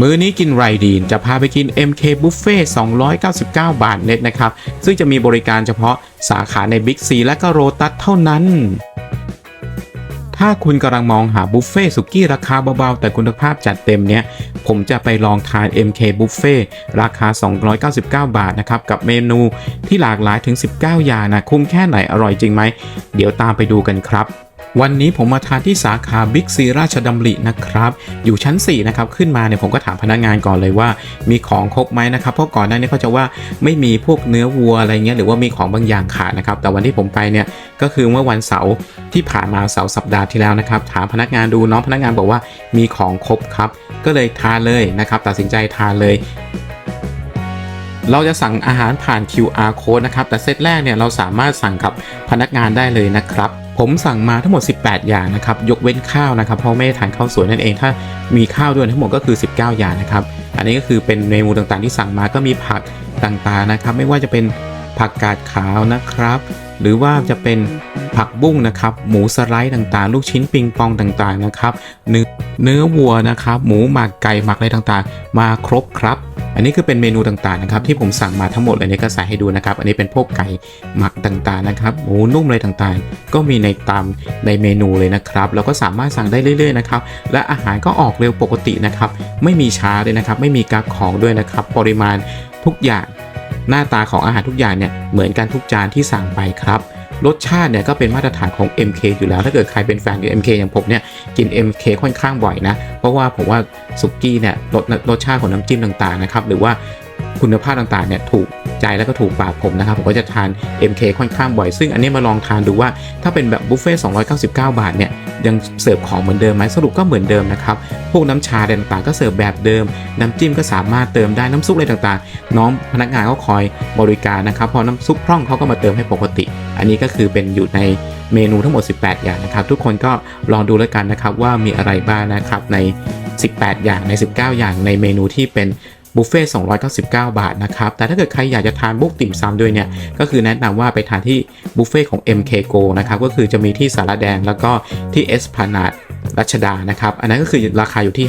มื้อนี้กินไรดีนจะพาไปกิน MK Buffet 299 บาทเน็ตนะครับ ซึ่งจะมีบริการเฉพาะสาขาใน Big C และก็โรตัสเท่านั้น ถ้าคุณกำลังมองหาบุฟเฟ่สุกี้ราคาเบาๆ แต่คุณภาพจัดเต็มเนี้ย ผมจะไปลองทาน MK Buffet ราคา 299 บาทนะครับ กับเมนูที่หลากหลายถึง 19 อย่างนะ คุ้มแค่ไหนอร่อยจริงไหม เดี๋ยวตามไปดูกันครับ วันนี้ผมมาทานที่สาขาบิ๊กซีราชดำรินะครับ อยู่ชั้น 4 นะครับ ขึ้นมาเนี่ยผมก็ถามพนักงานก่อนเลยว่า มีของครบไหมนะครับ เพราะก่อนหน้านี้เขาจะว่าไม่มีพวกเนื้อวัวอะไรเงี้ยหรือว่ามีของบางอย่างขาดนะครับ แต่วันที่ผมไปเนี่ยก็คือเมื่อวันเสาร์ที่ผ่านมาเสาร์สัปดาห์ที่แล้วนะครับ ถามพนักงานดูน้องพนักงานบอกว่ามีของครบครับ ก็เลยทานเลยนะครับ ตัดสินใจทานเลยเราจะสั่งอาหารผ่าน QR code นะครับ แต่เซตแรกเนี่ยเราสามารถสั่งกับพนักงานได้เลยนะครับ ผมสั่งมาทั้งหมด 18 อย่างนะครับ ยกเว้นข้าวนะครับ เพราะไม่ได้ทานข้าวสวยนั่นเอง ถ้ามีข้าวด้วยทั้งหมดก็คือ 19 อย่างนะครับ อันนี้ก็คือเป็นเมนูต่างๆที่สั่งมาก็มีผักต่างๆนะครับ ไม่ว่าจะเป็นผักกาดขาวนะครับ หรือว่าจะเป็นผักบุ้งนะครับ หมูสไลด์ต่างๆ ลูกชิ้นปิงปองต่างๆนะครับ เนื้อเนื้อวัวนะครับ หมูหมักไก่หมักอะไรต่างๆ มาครบครับ อันนี้คือเป็นเมนูต่างๆนะครับที่ผมสั่งมาทั้งหมดเลยนี่ก็ใส่ให้ดูนะครับ อันนี้เป็นพวกไก่หมักต่างๆนะครับหมูนุ่มอะไรต่างๆ ก็มีในตามในเมนูเลยนะครับแล้วก็สามารถสั่งได้เรื่อยๆนะครับและอาหารก็ออกเร็วปกตินะครับไม่มีช้าเลยนะครับ ไม่มีกักของด้วยนะครับ ปริมาณทุกอย่างหน้าตาของอาหารทุกอย่างเนี่ยเหมือนกันทุกจานที่สั่งไปครับ รสชาติเนี่ยก็เป็นมาตรฐานของ MK อยู่แล้ว ถ้าเกิดใครเป็นแฟนกับ MK อย่างผมเนี่ยกิน MK ค่อนข้างบ่อยนะ เพราะว่าผมว่าสุกี้เนี่ยรสรสชาติของน้ำจิ้มต่างๆนะครับหรือว่าคุณภาพต่างๆเนี่ยถูก ใจแล้วก็ถูกปากผมนะครับผมก็จะทาน MK ค่อนข้างบ่อย ซึ่งอันนี้มาลองทานดูว่าถ้าเป็นแบบบุฟเฟ่299 บาทเนี่ยยังเสิร์ฟของเหมือนเดิมไหมสรุปก็เหมือนเดิมนะครับพวกน้ำชาอะไรต่างๆ ก็เสิร์ฟแบบเดิม น้ำจิ้มก็สามารถเติมได้น้ำซุปอะไรต่างๆ น้องพนักงานก็คอยบริการนะครับพอน้ำซุปพร่องเขาก็มาเติมให้ปกติ อันนี้ก็คือเป็นอยู่ในเมนูทั้งหมด 18 อย่างนะครับ ทุกคนก็ลองดูแล้วกันนะครับว่ามีอะไรบ้างนะครับใน 18 อย่างใน 19 อย่างในเมนูที่เป็น บุฟเฟ่ต์299 บาทนะครับ แต่ถ้าเกิดใครอยากจะทานบุกติ่มซำด้วยเนี่ย ก็คือแนะนำว่าไปทานที่บุฟเฟ่ต์ของ MK Go นะครับ ก็คือจะมีที่สารแดงแล้วก็ที่เอสพานาด รัชดานะครับ อันนั้นก็คือราคาอยู่ที่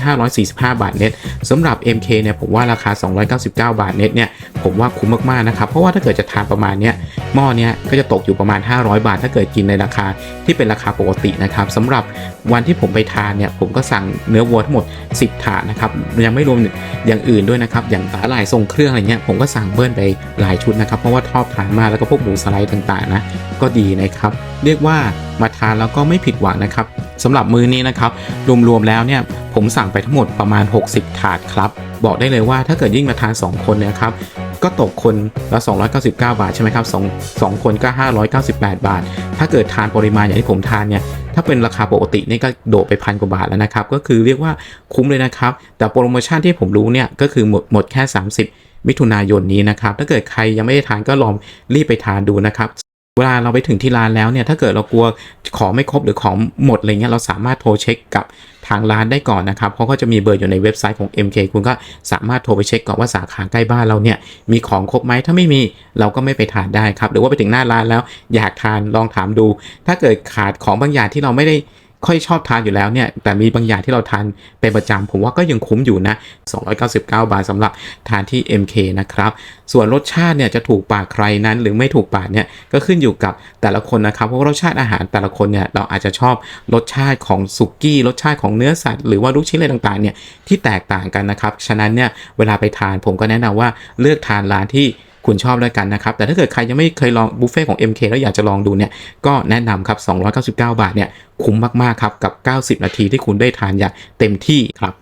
545 บาทเน็ตสำหรับ MK เนี่ยผมว่าราคา 299 บาทเน็ตเนี่ยผมว่าคุ้มมากๆนะครับ เพราะว่าถ้าเกิดจะทานประมาณเนี้ยหม้อเนี้ยก็จะตกอยู่ประมาณ 500 บาท ถ้าเกิดกินในราคาที่เป็นราคาปกตินะครับสำหรับวันที่ผมไปทานเนี่ยผมก็สั่งเนื้อวัวทั้งหมด 10 ถาดนะครับยังไม่รวมอย่างอื่นด้วยนะครับอย่างสาหร่ายทรงเครื่องอะไรเงี้ยผมก็สั่งเบิ้ลไปหลายชุดนะครับเพราะว่าชอบทานมากแล้วก็พวกหมูสไลด์ต่างๆนะก็ดีนะครับ เรียกว่ามาทานแล้วก็ไม่ผิดหวังนะครับ สำหรับมื้อนี้นะครับรวมๆแล้วเนี่ยผมสั่งไปทั้งหมดประมาณ 60 ถาดครับ บอกได้เลยว่าถ้าเกิดยิ่งมาทาน 2 คนเนี่ยครับก็ตกคนละ 299 บาทใช่ไหมครับสองสองคนก็ 598 บาท ถ้าเกิดทานปริมาณอย่างที่ผมทานเนี่ย ถ้าเป็นราคาปกตินี่ก็โดดไปพันกว่าบาทแล้วนะครับ ก็คือเรียกว่าคุ้มเลยนะครับ แต่โปรโมชั่นที่ผมรู้เนี่ย ก็คือหมดหมดแค่ 30 มิถุนายนนี้นะครับ ถ้าเกิดใครยังไม่ได้ทานก็ลองรีบไปทานดูนะครับ วลาเราไปถึงที่ร้านแล้วเนี่ยถ้าเกิดเรากลัวของไม่ครบหรือของหมดอะไรเงี้ยเราสามารถโทรเช็คกับทางร้านได้ก่อนนะครับเขาก็จะมีเบอร์อยู่ในเว็บไซต์ของ MK คุณก็สามารถโทรไปเช็คก่อนว่าสาขาใกล้บ้านเราเนี่ยมีของครบไหมถ้าไม่มีเราก็ไม่ไปทานได้ครับ หรือว่าไปถึงหน้าร้านแล้วอยากทานลองถามดู ถ้าเกิดขาดของบางอย่างที่เราไม่ได้ ค่อยชอบทานอยู่แล้วเนี่ย แต่มีบางอย่างที่เราทานเป็นประจำผมว่าก็ยังคุ้มอยู่นะ 299 บาทสำหรับทานที่ MK นะครับ ส่วนรสชาติเนี่ยจะถูกปากใครนั้น หรือไม่ถูกปากเนี่ยก็ขึ้นอยู่กับแต่ละคนนะครับ เพราะว่ารสชาติอาหารแต่ละคนเนี่ยเราอาจจะชอบรสชาติของสุกี้ รสชาติของเนื้อสัตว์หรือว่าลูกชิ้นอะไรต่างๆเนี่ยที่แตกต่างกันนะครับ ฉะนั้นเนี่ยเวลาไปทานผมก็แนะนำว่าเลือกทานร้านที่ คุณชอบด้วยกันนะครับ แต่ถ้าเกิดใครยังไม่เคยลองบุฟเฟ่ของ MK แล้วอยากจะลองดูเนี่ยก็แนะนำครับ 299 บาทเนี่ยคุ้มมากๆครับกับ 90 นาทีที่คุณได้ทานอย่างเต็มที่ครับ